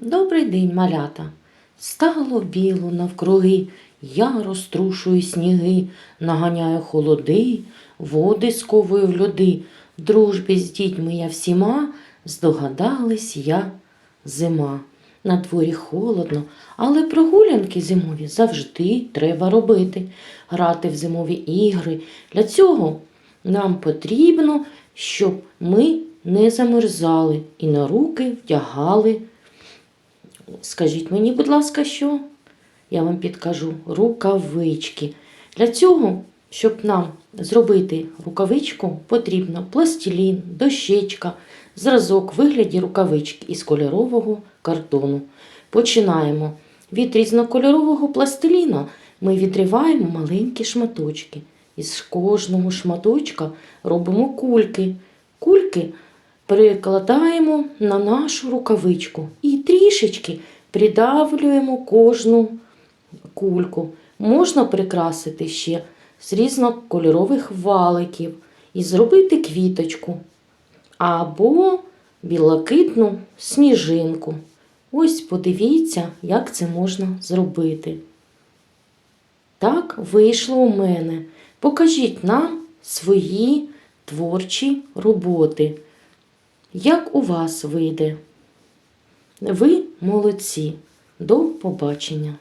Добрий день, малята. Стало біло навкруги, я розтрушую сніги, наганяю холоди, води сковую в льоди. В дружбі з дітьми я всіма, здогадались я зима. На дворі холодно, але прогулянки зимові завжди треба робити. Грати в зимові ігри. Для цього нам потрібно, щоб ми не замерзали і на руки вдягали. Скажіть мені, будь ласка, що? Я вам підкажу рукавички. Для цього, щоб нам зробити рукавичку, потрібно пластилін, дощечка, зразок вигляді рукавички із кольорового картону. Починаємо. Від різнокольорового пластиліна ми відриваємо маленькі шматочки. Із кожного шматочка робимо кульки. Кульки перекладаємо на нашу рукавичку і трішечки придавлюємо кожну кульку. Можна прикрасити ще з різнокольорових валиків і зробити квіточку або білокитну сніжинку. Ось подивіться, як це можна зробити. Так вийшло у мене. Покажіть нам свої творчі роботи. Як у вас вийде? Ви молодці. До побачення!